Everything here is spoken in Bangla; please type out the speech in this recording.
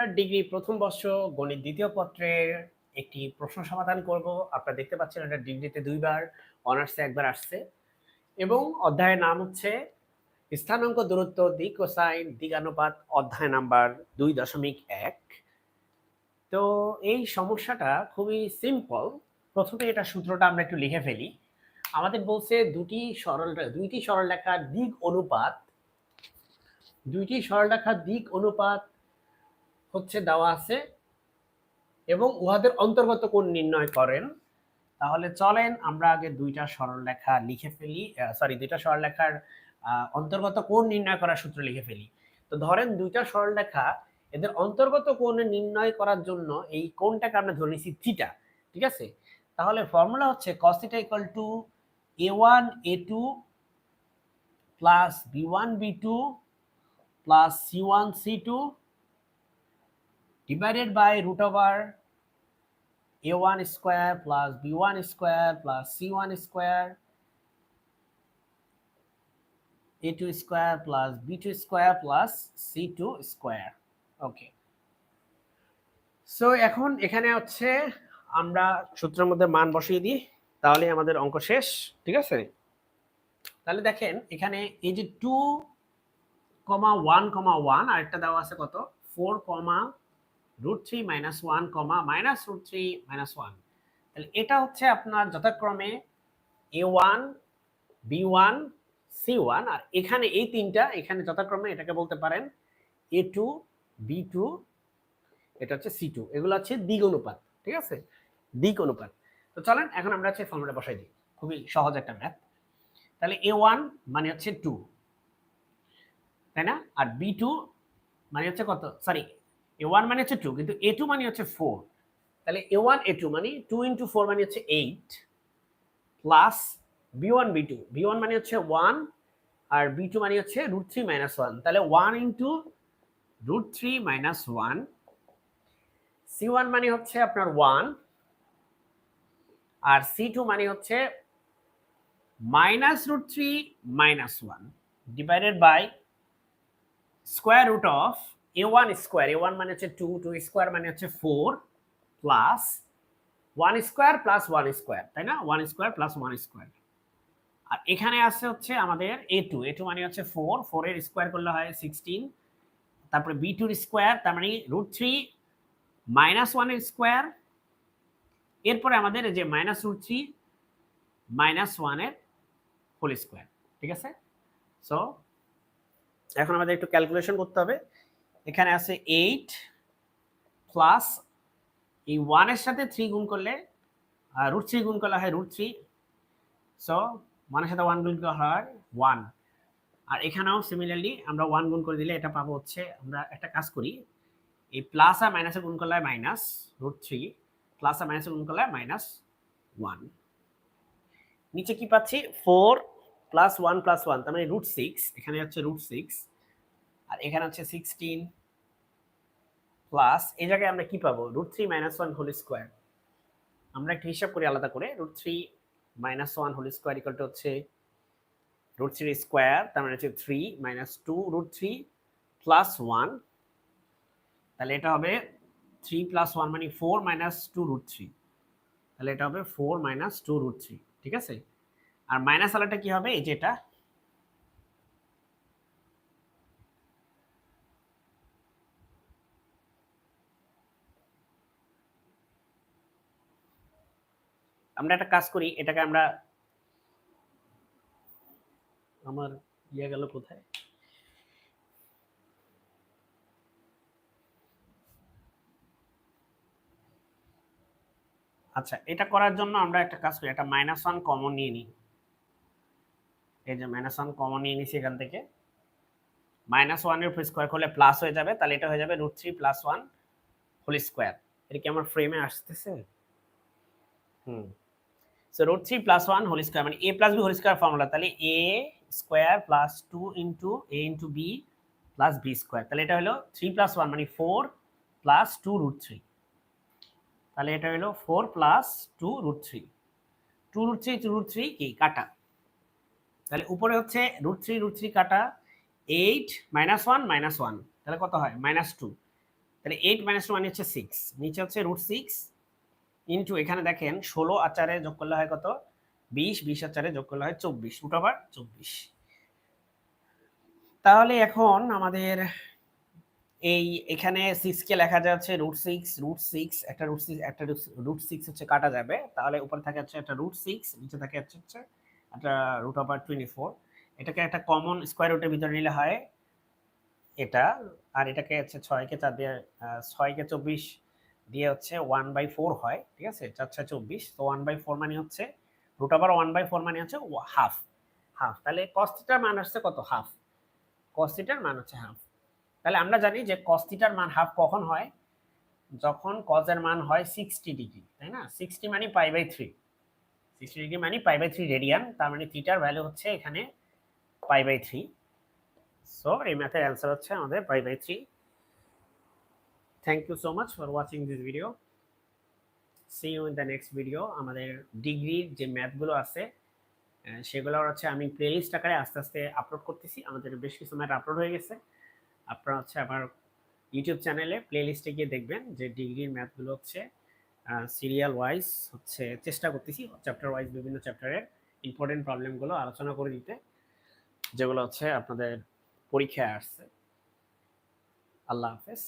ডিগ্রি প্রথম বর্ষ গণিত দ্বিতীয় পত্রের একটি প্রশ্ন সমাধান করব। আপনারা দেখতে পাচ্ছেন এটা ডিগ্রিতে দুইবার, অনার্সে একবার আসছে। এবং অধ্যায়ের নাম হচ্ছে স্থানাঙ্ক দূরত্ব দিক ও সাইন দিগানুপাত অধ্যায় নাম্বার দুই দশমিক এক। তো এই সমস্যাটা খুবই সিম্পল। প্রথমে এটা সূত্রটা আমরা একটু লিখে ফেলি। আমাদের বলছে দুটি সরল, দুইটি সরলরেখার দিক অনুপাত, দুইটি সরলরেখার দিক অনুপাত হচ্ছে দেওয়া আছে এবং উহাদের অন্তর্গত কোন নির্ণয় করেন? তাহলে চলেন আমরা আগে দুইটা সরলরেখা লিখে ফেলি সরি দুইটা সরলরেখার অন্তর্গত কোণ নির্ণয় করার সূত্র লিখে ফেলি। তো ধরেন দুইটা সরলরেখা, এদের অন্তর্গত কোণ নির্ণয় করার জন্য এই কোণটাকে আমরা ধরে নিচ্ছি থিটা, ঠিক আছে? তাহলে ফর্মুলা হচ্ছে cos theta to a one a two plus b one b two plus c one c two divided by root over a1 square plus b1 square plus c1 square a2 square plus b2 square plus c2 square. Okay so এখন এখানে হচ্ছে আমরা সূত্রের মধ্যে মান বসিয়ে দিই, তাহলে আমাদের অঙ্ক শেষ, ঠিক আছে? তাহলে দেখেন, এখানে এই যে two comma one comma one আরেকটা দেওয়া আছে কত? Four comma root three minus one comma minus root three minus one তাহলে এটা হচ্ছে আপনার যথাক্রমে a one b one c one আর এখানে এই তিনটা, এখানে যথাক্রমে এটাকে বলতে পারেন এ টু বি টু এটা হচ্ছে সি টু এগুলো হচ্ছে দিক অনুপাত, ঠিক আছে? দিক অনুপাত। তো চলেন, এখন আমরা হচ্ছে ফর্মুলা বসাই দিই। খুবই সহজ একটা ম্যাথ তাহলে এ ওয়ান মানে হচ্ছে টু তাই না? আর বি টু মানে হচ্ছে কত? সরি এ ওয়ান মানে হচ্ছে টু কিন্তু এ টু মানে হচ্ছে ফোর তাহলে এ ওয়ান এ টু মানে টু ইন্টু ফোর মানে হচ্ছে eight plus B one B two B one মানে হচ্ছে ওয়ান আর বি টু মানে হচ্ছে রুট থ্রি মাইনাস ওয়ান তাহলে one into root three minus one C one মানে হচ্ছে আপনার ওয়ান আর সি টু মানে হচ্ছে minus root three minus one divided by square root of A one square A one মানে হচ্ছে টু টু স্কোয়ার মানে হচ্ছে four plus one square plus one square তাই না? One square plus one square আর এখানে আছে হচ্ছে আমাদের এ টু এ টু মানে হচ্ছে ফোর ফোরের স্কোয়ার করলে হয় সিক্সটিন তারপরে বি টুর স্কোয়ার তার মানে রুট থ্রি মাইনাস ওয়ানের স্কোয়ার এরপরে আমাদের যে মাইনাস রুট থ্রি মাইনাস ওয়ানের হোল স্কোয়ার ঠিক আছে? সো এখন আমাদের একটু ক্যালকুলেশন করতে হবে। এখানে আছে এইট প্লাস এই ওয়ানের সাথে থ্রি গুণ করলে রুট থ্রি গুণ করলে হয় রুট থ্রি সো ওয়ানের সাথে ওয়ান গুণ করলে হয় ওয়ান আর এখানেও সিমিলারলি আমরা ওয়ান গুণ করে দিলে এটা পাবো হচ্ছে, আমরা একটা কাজ করি, এই প্লাস আর মাইনাসে গুণ করলে মাইনাস রুট থ্রি প্লাস আর মাইনাসে গুণ করলে মাইনাস ওয়ান নিচে কি পাচ্ছি? Four plus one plus one তার মানে রুট সিক্স এখানে হচ্ছে রুট সিক্স আর এখানে হচ্ছে সিক্সটিন প্লাস এই জায়গায় আমরা কি পাবো? Root three minus one whole square আমরা একটু হিসাব করি আলাদা করে root three minus one whole square equal to হচ্ছে রুট থ্রি স্কোয়ার তার মানে হচ্ছে three minus two root three plus one তাহলে এটা হবে থ্রি প্লাস ওয়ান মানে four minus two root three তাহলে এটা হবে four minus two root three ঠিক আছে? আর মাইনাস আলাটা কি হবে? এই যে এটা আমরা একটা কাজ করি, এটাকে আমরা আমার ইয়ে গেল কোথায়? আচ্ছা এটা করার জন্য আমরা একটা কাজ করি, একটা মাইনাস ওয়ান কমন নিয়ে নিই। এই যে মাইনাস ওয়ান কমন নিয়ে নিছি এখান থেকে। মাইনাস ওয়ানের উপর স্কোয়ার করলে প্লাস হয়ে যাবে, তাহলে এটা হয়ে যাবে root three plus one whole square এটা কি আমার ফ্রেমে আসতেছে? হুম। So root three plus one whole square মানে A plus B whole square formula তাহলে A square plus two into A into B plus B square তাহলে এটা হলো থ্রি প্লাস ওয়ান মানে four plus two root three তাহলে এটা হলো four plus two root three two root three two root three কি? কাটা, তাহলে উপরে হচ্ছে রুট থ্রি রুট থ্রি কাটা eight minus one minus one তাহলে কত হয়? মাইনাস টু তাহলে এইট মাইনাস টু মানে হচ্ছে সিক্স নিচে হচ্ছে রুট সিক্স ইন্টু এখানে দেখেন ষোলো আর চারে যোগ করলে হয় কত? বিশ বিশ আর চারে যোগ করলে হয় চব্বিশ। রুট আবার চব্বিশ। তাহলে এখন আমাদের এই এখানে সিক্সকে লেখা যাচ্ছে রুট সিক্স রুট সিক্স একটা রুট সিক্স একটা রুট সিক্স হচ্ছে কাটা যাবে। তাহলে উপরে থাকে হচ্ছে একটা রুট সিক্স নিচে থাকে হচ্ছে হচ্ছে একটা রুট ওভার টোয়েন্টি ফোর এটাকে একটা কমন স্কোয়ার রুটের ভিতরে নিলে হয় এটা। আর এটাকে হচ্ছে ছয়কে চার দিয়ে ছয়কে চব্বিশ দিয়ে হচ্ছে ওয়ান বাই ফোর হয়, ঠিক আছে? চার ছয় চব্বিশ, তো ওয়ান বাই ফোর মানে হচ্ছে root over one by four মানে হচ্ছে হাফ হাফ তাহলে কস্তিটার মান আসছে কত? হাফ কস্তিটার মান হচ্ছে হাফ তাহলে আমরা জানি যে কস্তিটার মান হাফ কখন হয়? যখন কজের মান হয় সিক্সটি ডিগ্রি তাই না? সিক্সটি মানে pi by three sixty degree মানে পাই বাই থ্রি রেডিয়ান তার মানে থিটার ভ্যালু হচ্ছে এখানে পাই বাই থ্রি সো এই ম্যাথের অ্যান্সার হচ্ছে আমাদের pi by three thank you so much for watching this video see you in the next video আমাদের ডিগ্রির যে ম্যাথগুলো আছে সেগুলো হচ্ছে আমি প্লেলিস্ট আকারে আস্তে আস্তে আপলোড করতেছি। আমাদের বেশ কিছু ম্যাথ আপলোড হয়ে গেছে। আপনারা হচ্ছে আমার ইউটিউব চ্যানেলে প্লেলিস্টে গিয়ে দেখবেন যে ডিগ্রির ম্যাথগুলো হচ্ছে সিরিয়াল ওয়াইজ হচ্ছে চেষ্টা করতেছি চ্যাপ্টার ওয়াইজ বিভিন্ন চ্যাপ্টারের ইম্পর্টেন্ট প্রবলেমগুলো আলোচনা করে দিতে, যেগুলো হচ্ছে আপনাদের পরীক্ষায় আসছে। আল্লাহ হাফেজ।